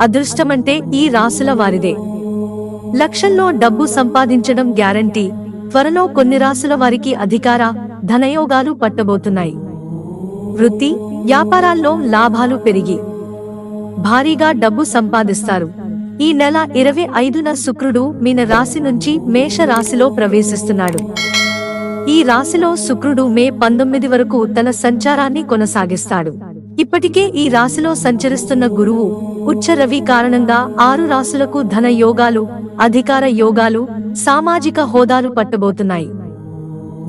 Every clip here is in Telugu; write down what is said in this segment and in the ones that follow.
అదృష్టమంటే ఈ రాసుల వారిదే. లక్షల్లో డబ్బు సంపాదించడం గ్యారంటీ. త్వరలో కొన్ని రాసుల వారికి అధికార ధనయోగాలు పట్టబోతున్నాయి. వృత్తి వ్యాపారాల్లో లాభాలు పెరిగి భారీగా డబ్బు సంపాదిస్తారు. ఈ నెల ఇరవై ఐదున శుక్రుడు మీన రాశి నుంచి మేష రాశిలో ప్రవేశిస్తున్నాడు. ఈ రాశిలో శుక్రుడు మే పంతొమ్మిది వరకు తన సంచారాన్ని కొనసాగిస్తాడు. ఇప్పటికే ఈ రాశిలో సంచరిస్తున్న గురువు ఉచ్చ రవి కారణంగా ఆరు రాశులకు ధన యోగాలు అధికార యోగాలు సామాజిక హోదాలు పట్టబోతున్నాయి.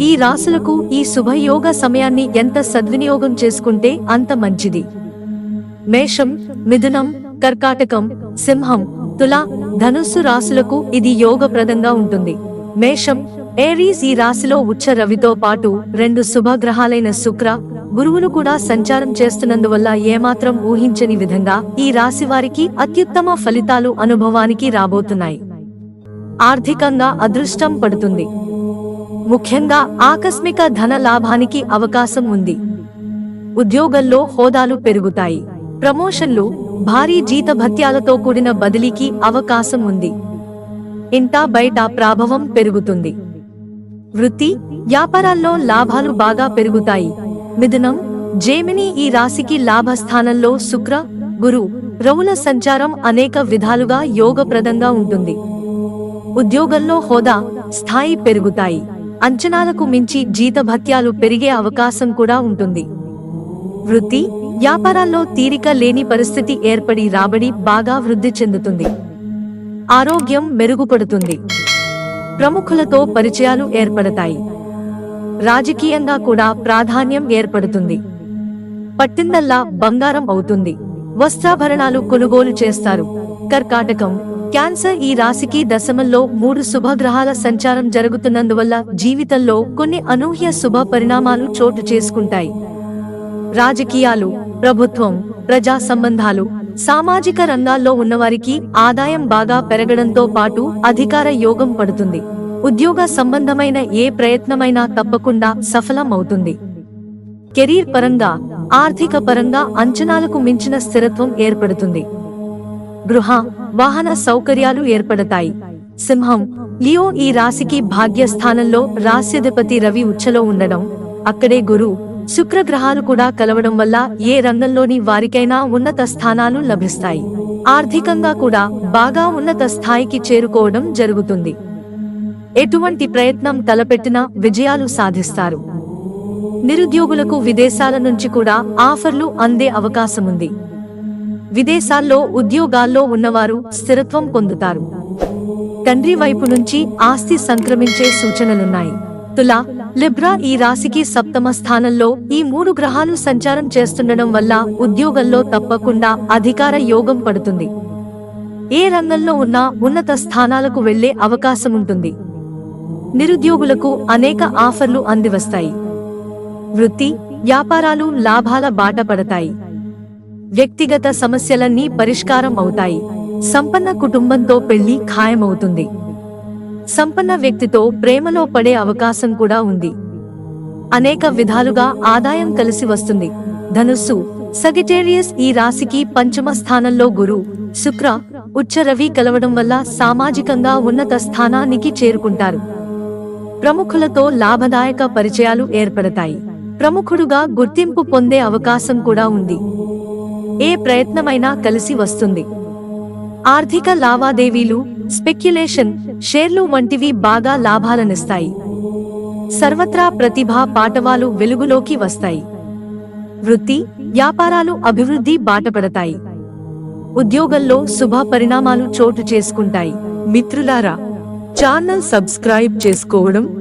ఈ రాశులకు ఈ శుభయోగ సమయాన్ని ఎంత సద్వినియోగం చేసుకుంటే అంత మంచిది. మేషం మిథునం కర్కాటకం సింహం తుల ధనుస్సు రాశులకు ఇది యోగప్రదంగా ఉంటుంది. మేషం ఏరీస్ ఈ రాశిలో ఉచ్చ రవితో పాటు రెండు శుభగ్రహాలైన శుక్ర గురువులు కూడా సంచారం చేస్తున్నందువల్ల ఏమాత్రం ఊహించని విధంగా ఈ రాశి వారికి అత్యుత్తమ ఫలితాలు అనుభవానికి రాబోతున్నాయి. ఆర్థికంగా అదృష్టం పడుతుంది. ముఖ్యంగా ఆకస్మిక ధన లాభానికి అవకాశం ఉంది. ఉద్యోగంలో హోదాలు పెరుగుతాయి. ప్రమోషన్లు భారీ జీతభత్యాలతో కూడిన బదిలీకి అవకాశం ఉంది. ఇంటా బయట ప్రాభవం పెరుగుతుంది. వృత్తి వ్యాపారాల్లో లాభాలు బాగా పెరుగుతాయి. మిథునం జేమిని ఈ రాశికి లాభస్థానంలో శుక్ర గురు రవుల సంచారం అనేక విధాలుగా యోగప్రదంగా ఉంటుంది. ఉద్యోగంలో హోదా స్థాయి పెరుగుతాయి. అంచనాలకు మించి జీతభత్యాలు పెరిగే అవకాశం కూడా ఉంటుంది. వృత్తి వ్యాపారాల్లో తీరిక లేని పరిస్థితి ఏర్పడి రాబడి బాగా వృద్ధి చెందుతుంది. ఆరోగ్యం మెరుగుపడుతుంది. ప్రముఖులతో పరిచయాలు ఏర్పడతాయి. రాజకీయంగా కూడా ప్రాధాన్యం ఏర్పడుతుంది. పట్టిందల్లా బంగారం అవుతుంది. వస్త్రాభరణాలు కొనుగోలు చేస్తారు. కర్కాటకం క్యాన్సర్ ఈ రాశికి దశమంలో మూడు శుభగ్రహాల సంచారం జరుగుతున్నందువల్ల జీవితంలో కొన్ని అనూహ్య శుభ పరిణామాలు చోటు చేసుకుంటాయి. రాజకీయాలు ప్రభుత్వం ప్రజా సంబంధాలు సామాజిక రంగాల్లో ఉన్నవారికి ఆదాయం బాగా పెరగడంతో పాటు అధికార యోగం పడుతుంది. ఉద్యోగ సంబంధమైన ఏ ప్రయత్నమైనా తప్పకుండా సఫలం అవుతుంది కెరీర్ పరంగా ఆర్థిక పరంగా అంచనాలకు మించిన స్థిరత్వం ఏర్పడుతుంది. గృహ వాహన సౌకర్యాలు ఏర్పడతాయి. సింహం లియో ఈ రాశికి భాగ్యస్థానంలో రాస్యధిపతి రవి ఉచ్చలో ఉండడం అక్కడే గురు శుక్రగ్రహాలు కూడా కలవడం వల్ల ఏ రంగంలోని వారికైనా ఉన్నత స్థానాలు లభిస్తాయి. ఆర్థికంగా కూడా బాగా ఉన్నత స్థాయికి చేరుకోవడం జరుగుతుంది. ఎటువంటి ప్రయత్నం తలపెట్టినా విజయాలు సాధిస్తారు. నిరుద్యోగులకు విదేశాల నుంచి కూడా ఆఫర్లు అందే అవకాశముంది. విదేశాల్లో ఉద్యోగాల్లో ఉన్నవారు స్థిరత్వం పొందుతారు. తండ్రి వైపు నుంచి ఆస్తి సంక్రమించే సూచనలున్నాయి. తులా లిబ్రా ఈ రాశికి సప్తమ స్థానంలో ఈ మూడు గ్రహాలు సంచారం చేస్తుండడం వల్ల ఉద్యోగంలో తప్పకుండా అధికార యోగం పడుతుంది. ఏ రంగంలో ఉన్నా ఉన్నత స్థానాలకు వెళ్ళే అవకాశముంటుంది. నిరుద్యోగులకు అనేక ఆఫర్లు అందివస్తాయి. వృత్తి వ్యాపారాలు లాభాల బాట పడతాయి. వ్యక్తిగత సమస్యలన్నీ పరిష్కారం అవుతాయి. సంపన్న కుటుంబంతో పెళ్ళి ఖాయమవుతుంది. సంపన్న వ్యక్తితో ప్రేమలో పడే అవకాశం కూడా ఉంది. అనేక విధాలుగా ఆదాయం కలిసి వస్తుంది. ధనుస్సు సగిటేరియస్ ఈ రాశికి పంచమ స్థానంలో గురు శుక్ర ఉచ్చ రవి కలవడం వల్ల సామాజికంగా ఉన్నత స్థానానికి చేరుకుంటారు. ప్రముఖులతో లాభదాయక పరిచయాలు ఏర్పడతాయి. ప్రముఖుడుగా గుర్తింపు పొందే అవకాశం కూడా ఉంది. ఏ ప్రయత్నమైనా కలిసి వస్తుంది. ఆర్థిక లావాదేవీలు స్పెక్యులేషన్ షేర్లు వంటివి బాగా లాభాలనిస్తాయి. సర్వత్రా ప్రతిభా పాటవాలు వెలుగులోకి వస్తాయి. వృత్తి వ్యాపారాలు అభివృద్ధి బాటపడతాయి. ఉద్యోగంలో శుభ పరిణామాలు చోటు చేసుకుంటాయి. మిత్రులారా ఛానల్ సబ్స్క్రైబ్ చేసుకోవడం